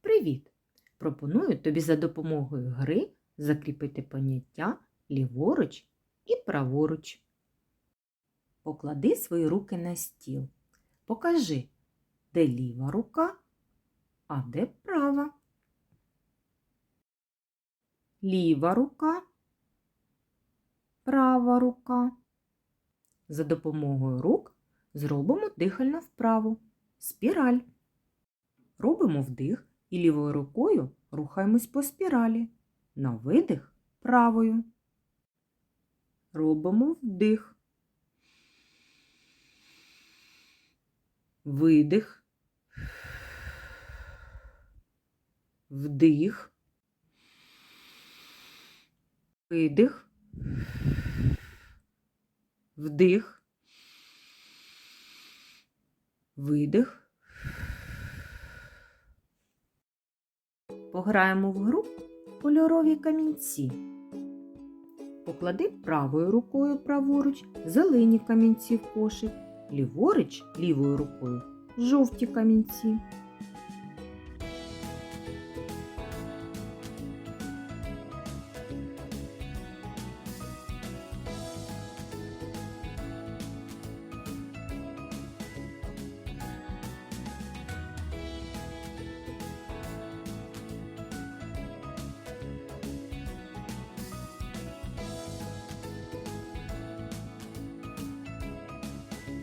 Привіт! Пропоную тобі за допомогою гри закріпити поняття ліворуч і праворуч. Поклади свої руки на стіл. Покажи, де ліва рука, а де права. Ліва рука, права рука. За допомогою рук зробимо дихальну вправу. Спіраль. Робимо вдих і лівою рукою рухаємось по спіралі. На видих правою. Робимо вдих. Видих. Вдих. Видих. Вдих. Видих. Пограємо в гру кольорові камінці. Поклади правою рукою праворуч зелені камінці в кошик, ліворуч лівою рукою жовті камінці.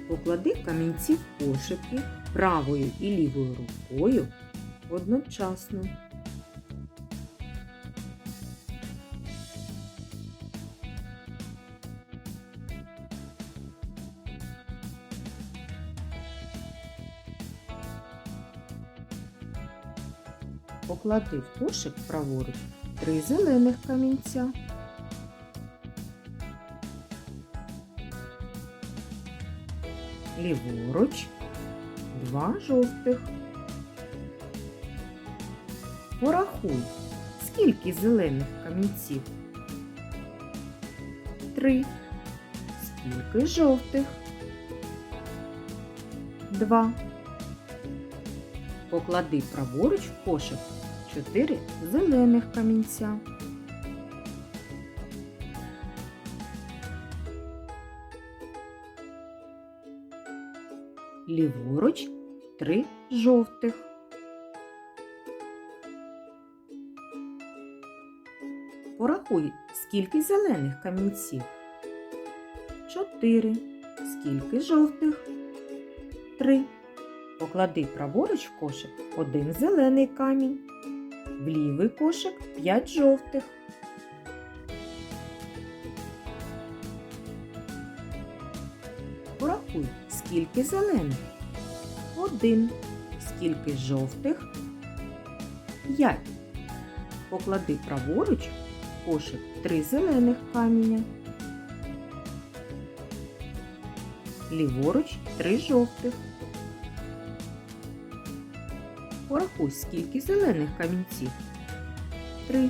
Поклади камінці в кошики правою і лівою рукою одночасно. Поклади в кошик праворуч три зелених камінця. Ліворуч, два жовтих. Порахуй, скільки зелених камінців? Три. Скільки жовтих? Два. Поклади праворуч в кошик чотири зелених камінця. Ліворуч три жовтих. Порахуй, скільки зелених камінців. Чотири. Скільки жовтих? Три. Поклади праворуч в кошик один зелений камінь. В лівий кошик п'ять жовтих. Порахуй, скільки зелених? Один. Скільки жовтих? П'ять. Поклади праворуч кошик три зелених каміння. Ліворуч три жовтих. Порахуй, скільки зелених камінців? Три.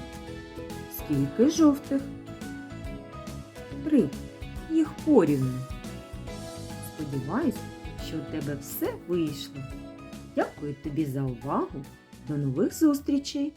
Скільки жовтих? Три. Їх порівну. Сподіваюсь, що у тебе все вийшло. Дякую тобі за увагу. До нових зустрічей!